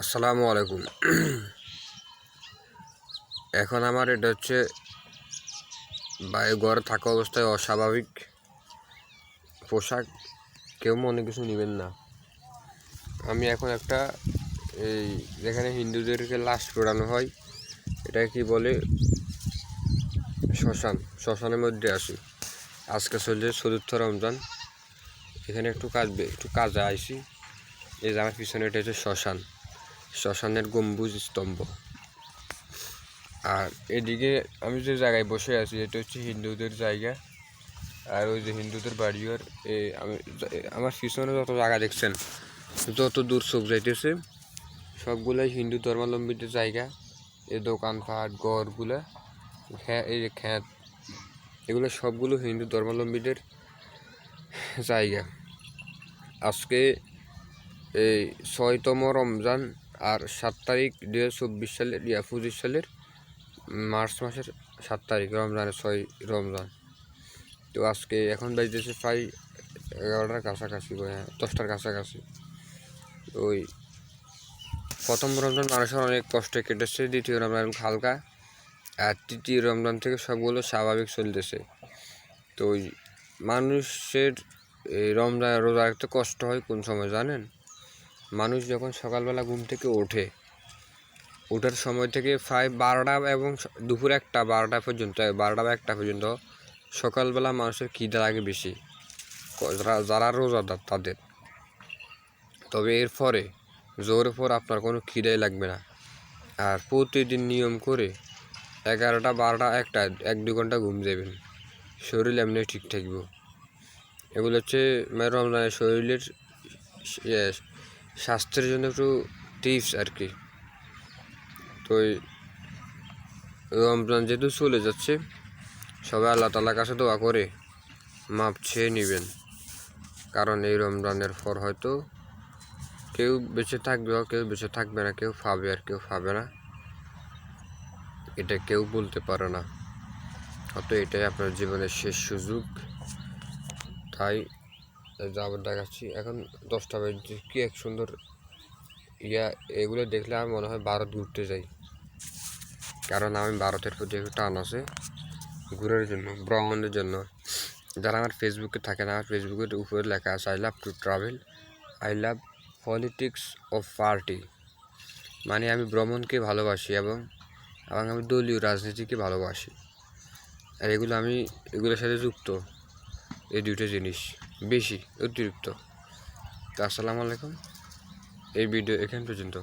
আসসালামু আলাইকুম। এখন আমার এটা হচ্ছে বাইরে ঘরে থাকা অবস্থায় অস্বাভাবিক পোশাক, কেউ মনে কিছু নেবেন না। আমি এখন একটা এই যেখানে হিন্দুদেরকে লাশ পোড়ানো হয়, এটা কি বলে? শ্মশান, শ্মশানের মধ্যে আসি আজকে চলছে চতুর্থ রমজান। এখানে একটু কাজ একটু কাজে আইছি। এই যে আমার পিছনে এটা হচ্ছে শ্মশান। শ্মশানের গম্বুজ স্তম্ভ। আর এদিকে আমি যে জায়গায় বসে আছি, এটা হচ্ছে হিন্দুদের জায়গা। আর ওই যে হিন্দুদের বাড়িঘর, এ আমি আমার পিছনে যত জায়গা দেখছেন, যত দূর চোখ যাইতেছে, সবগুলাই হিন্দু ধর্মাবলম্বীদের জায়গা। এই দোকানপাট গড়গুলা এই যে খ্যাত এগুলো সবগুলো হিন্দু ধর্মাবলম্বীদের জায়গা। আজকে এই ছয়তম রমজান আর সাত তারিখ দু হাজার চব্বিশ সালের পঁচিশ সালের মার্চ মাসের সাত তারিখ রমজানের ছয় রমজান। তো আজকে এখন বাজতেছে প্রায় এগারোটার কাছাকাছি দশটার কাছাকাছি। ওই প্রথম রমজান মানুষের অনেক কষ্টে কেটেছে, দ্বিতীয় রমজান হালকা, আর তৃতীয় রমজান থেকে সবগুলো স্বাভাবিক চলতেছে। তো ওই মানুষের এই রমজান রোজা রাখতে কষ্ট হয় কোন সময় জানেন? মানুষ যখন সকালবেলা ঘুম থেকে ওঠে ওঠার সময় থেকে প্রায় বারোটা এবং দুপুর একটা বারোটা পর্যন্ত বারোটা বা একটা পর্যন্ত সকালবেলা মানুষের খিদে লাগে বেশি। যারা রোজাদার তাদের। তবে এর পরে জোরের পর আপনার কোনো খিদাই লাগবে না। আর প্রতিদিন নিয়ম করে এগারোটা বারোটা একটা এক দু ঘণ্টা ঘুম দেবেন। শরীর এমনি ঠিক থাকব। এগুলো হচ্ছে রমজানের শরীরের ইয়ে, স্বাস্থ্যের জন্য একটু টিপস আর কি। তো রমজান যেহেতু চলে যাচ্ছে, সবাই আল্লাহ তালার কাছে দোয়া করে, মাপ ছেয়ে নেবেন। কারণ এই রমজানের পর হয়তো কেউ বেঁচে থাকবে, কেউ বেঁচে থাকবে না, কেউ পাবে আর কেউ পাবে না। এটা কেউ বলতে পারে না। হয়তো এটাই আপনার জীবনের শেষ সুযোগ। তাই যাবার দেখাচ্ছি। এখন দশটা বাজছে। কি এক সুন্দর ইয়া, এগুলো দেখলে আমার মনে হয় ভারত ঘুরতে যাই। কারণ আমি ভারতের প্রতি একটু টান আছে ঘুরার জন্য, ভ্রমণের জন্য। যারা আমার ফেসবুকে থাকে না, আমার ফেসবুকের উপরে লেখা আছে I love to travel I love politics of party মানে আমি ভ্রমণকে ভালোবাসি এবং এবং আমি দলীয় রাজনীতিকে ভালোবাসি। আর এগুলো আমি, এগুলোর সাথে যুক্ত। এই দুটো জিনিস। বেশি অতিরিক্ত। আসসালামু আলাইকুম। এই ভিডিও এখান পর্যন্ত।